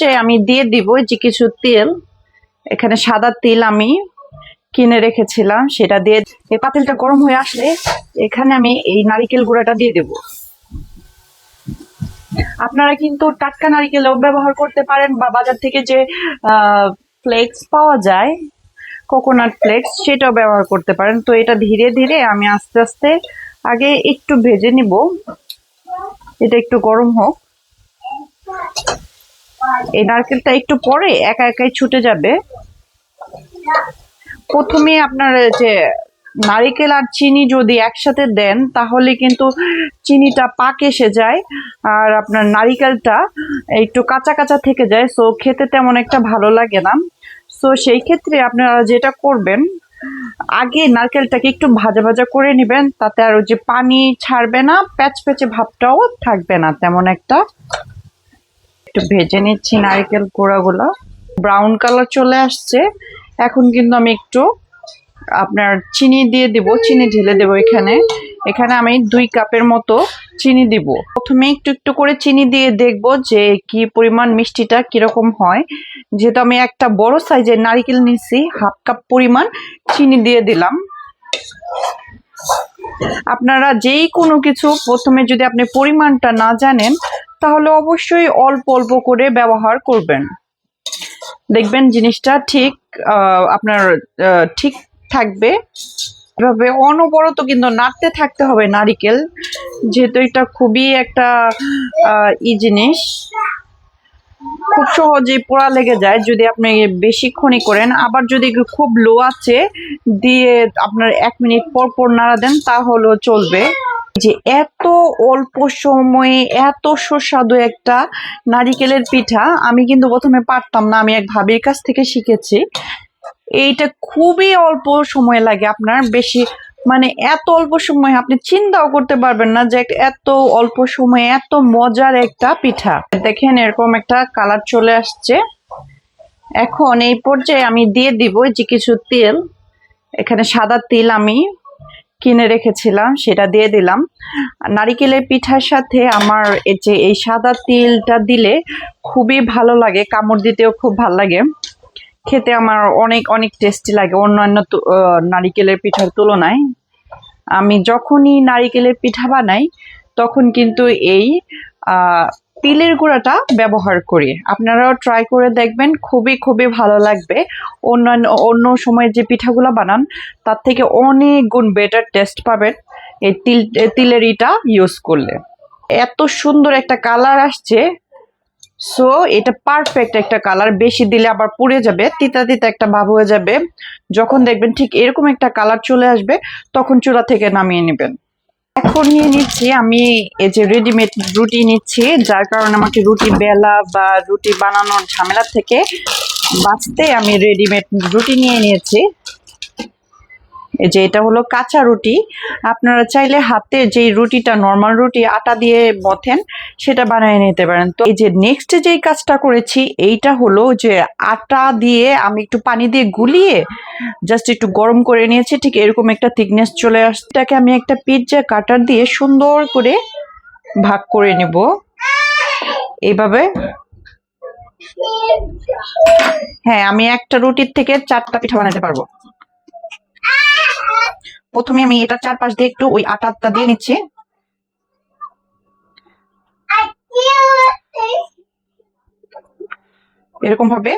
পর্যায়ে আমি দিয়ে দিব যে কিছু তেল, এখানে সাদা তিল আমি কিনে রেখেছিলাম, সেটা দিয়ে এই পাতিলটা গরম হয়ে আসলে এখানে আমি এই নারিকেল গুঁড়াটা দিয়ে দেব। আপনারা কিন্তু টাটকা নারিকেলও ব্যবহার করতে পারেন বা বাজার থেকে যে ফ্লেক্স পাওয়া যায়, কোকোনাট ফ্লেক্স, সেটাও ব্যবহার করতে পারেন। তো এটা ধীরে ধীরে আমি আস্তে আস্তে আগে একটু ভেজে নিব। এটা একটু গরম হোক। এই নারকেলটা একটু পরে একা একাই ছুটে যাবে। প্রথমে আপনার যে নারিকেল আর চিনি যদি একসাথে দেন, তাহলে কিন্তু চিনিটা পাক এসে যায়, আর আপনার নারিকেলটা একটু কাঁচা কাঁচা থেকে যায় সো খেতে তেমন একটা ভালো লাগে না। সো সেই ক্ষেত্রে আপনারা যেটা করবেন, আগে নারকেলটাকে একটু ভাজা ভাজা করে নেবেন, তাতে আর যে পানি ছাড়বে না, প্যাচ প্যাচে ভাবটাও থাকবে না, তেমন একটা। একটু ভেজে নিচ্ছি নারকেল গুঁড়াগুলো। ব্রাউন কালার চলে আসছে। এখন কিন্তু আমি একটু আপনার চিনি দিয়ে দিব, চিনি ঢেলে দেবো এখানে। এখানে আমি দুই কাপের মতো চিনি দিব। প্রথমে একটু একটু করে চিনি দিয়ে দেখব যে কি পরিমাণ মিষ্টিটা কীরকম হয়। যেহেতু আমি একটা বড় সাইজের নারিকেল নিছি হাফ কাপ পরিমাণ চিনি দিয়ে দিলাম। আপনারা যেই কোনো কিছু প্রথমে যদি আপনি পরিমাণটা না জানেন তাহলে অবশ্যই অল্প অল্প করে ব্যবহার করবেন। দেখবেন জিনিসটা ঠিক আপনার ঠিক থাকবে। এভাবে অনবরত কিন্তু নাড়তে থাকতে হবে নারিকেল, যেহেতু এটা খুবই একটা ই জিনিস। খুব সহজেই পোড়া লেগে যায় যদি আপনি বেশিক্ষণই করেন। আবার যদি খুব লো আছে, দিয়ে আপনার এক মিনিট পর পর নাড়া দেন, তাহলেও চলবে। যে এত অল্প সময়ে এত সুস্বাদু একটা নারিকেলের পিঠা, আমি কিন্তু প্রথমে পারতাম না, আমি এক ভাবির কাছ থেকে শিখেছি। এইটা খুবই অল্প সময় লাগে আপনার, বেশি মানে এত অল্প সময় আপনি চিন্তাও করতে পারবেন না যে এত অল্প সময়ে এত মজার একটা পিঠা। দেখেন এরকম একটা কালার চলে আসছে। এখন এই পর্যায়ে আমি দিয়ে দিব যে কিছু তেল, এখানে সাদা তেল আমি কিনে রেখেছিলাম, সেটা দিয়ে দিলাম। নারিকেলের পিঠার সাথে আমার যে এই সাদা তিলটা দিলে খুবই ভালো লাগে, কামড় দিতেও খুব ভালো লাগে। খেতে আমার অনেক অনেক টেস্টি লাগে অন্যান্য নারিকেলের পিঠার তুলনায়। আমি যখনই নারিকেলের পিঠা বানাই, তখন কিন্তু এই তিলের গুঁড়াটা ব্যবহার করি। আপনারাও ট্রাই করে দেখবেন, খুবই খুবই ভালো লাগবে। অন্যান্য, অন্য সময় যে পিঠাগুলো বানান, তার থেকে অনেক গুণ বেটার টেস্ট পাবেন এই তিল তিলের ইটা ইউজ করলে। এত সুন্দর একটা কালার আসছে। সো এটা পারফেক্ট একটা কালার বেশি দিলে আবার পুড়ে যাবে, তিতা তিতা একটা ভাব হয়ে যাবে। যখন দেখবেন ঠিক এরকম একটা কালার চলে আসবে, তখন চুলা থেকে নামিয়ে নেবেন। এখন নিয়ে নিচ্ছি, আমি এই যে রেডিমেড রুটি নিচ্ছি, যার কারণে আমাকে রুটি বেলা বা রুটি বানানোর ঝামেলা থেকে বাঁচতে আমি রেডিমেড রুটি নিয়ে নিয়েছি। যে এটা হলো কাঁচা রুটি। আপনারা চাইলে হাতে যেই রুটিটা নর্মাল রুটি, আটা দিয়ে মথেন সেটা বানিয়ে নিতে পারেন। তো এই যে নেক্সট যেই কাজটা করেছি, এইটা হলো যে আটা দিয়ে আমি একটু পানি দিয়ে গুলিয়ে জাস্ট একটু গরম করে নিয়েছি, ঠিক এরকম একটা থিকনেস চলে আসছে। এটাকে আমি একটা পিৎজা কাটার দিয়ে সুন্দর করে ভাগ করে নেব। এইভাবে। হ্যাঁ আমি একটা রুটির থেকে চারটা পিঠা বানাতে পারব। প্রথমে আমি এটা চারপাশ দিয়ে একটু ওই আটাটা দিয়ে নিচ্ছি। এরকম ভাবে।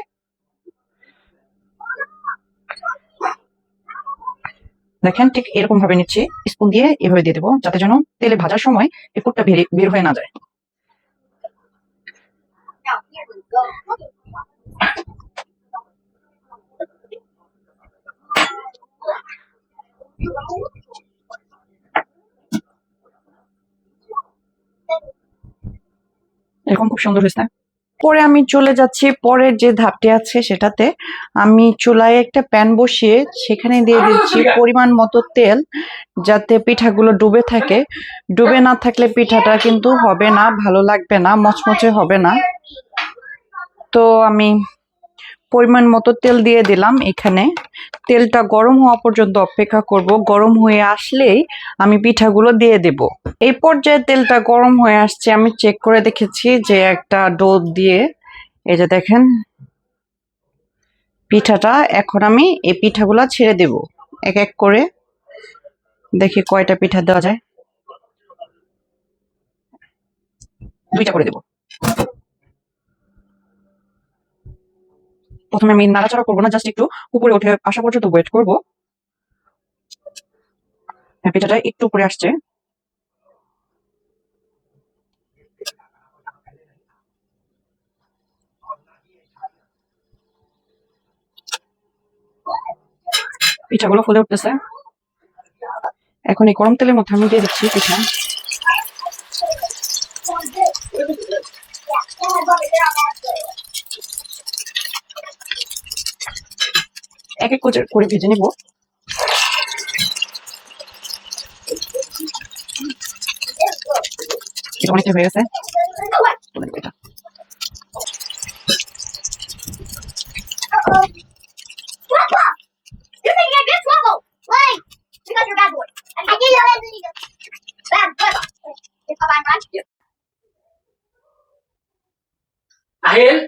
দেখেন, ঠিক এরকম ভাবে নিচ্ছি। স্পুন দিয়ে এভাবে দিয়ে দেবো, যাতে যেন তেলে ভাজার সময় এই ফুটটা বের হয়ে না যায়। এরকম খুব সুন্দর হয়েছে পরে আমি চলে যাচ্ছি পরের যে ধাপটি আছে সেটাতে আমি চুলায় একটা প্যান বসিয়ে সেখানে দিয়ে দিচ্ছি পরিমাণ মতো তেল যাতে পিঠাগুলো ডুবে থাকে। ডুবে না থাকলে পিঠাটা কিন্তু হবে না ভালো লাগবে না মচমচে হবে না। তো আমি পরিমাণ মতো তেল দিয়ে দিলাম এখানে। তেলটা গরম হওয়া পর্যন্ত অপেক্ষা করব। গরম হয়ে আসলেই আমি পিঠাগুলো দিয়ে দেব। এই পর্যায়ে তেলটা গরম হয়ে আসছে, আমি চেক করে দেখেছি যে একটা ডো দিয়ে, এই যে দেখেন, পিঠাটা, এখন আমি এই পিঠাগুলো ছেড়ে দেব। এক এক করে। দেখি কয়টা পিঠা দেওয়া যায়। দুইটা করে দেব। প্রথমে আমি নাড়াচাড়া করব না জাস্ট একটু উপরে উঠে আসা পর্যন্ত ওয়েট করব। পিঠাটা একটু উপরে আসছে। পিঠাগুলো ফুলে উঠতেছে। এখন এই গরম তেলের মধ্যে আমি দিয়ে দিচ্ছি পিঠা। এক এক করে ভেজে নিব এটা অনেকটা হয়ে গেছে. আহিল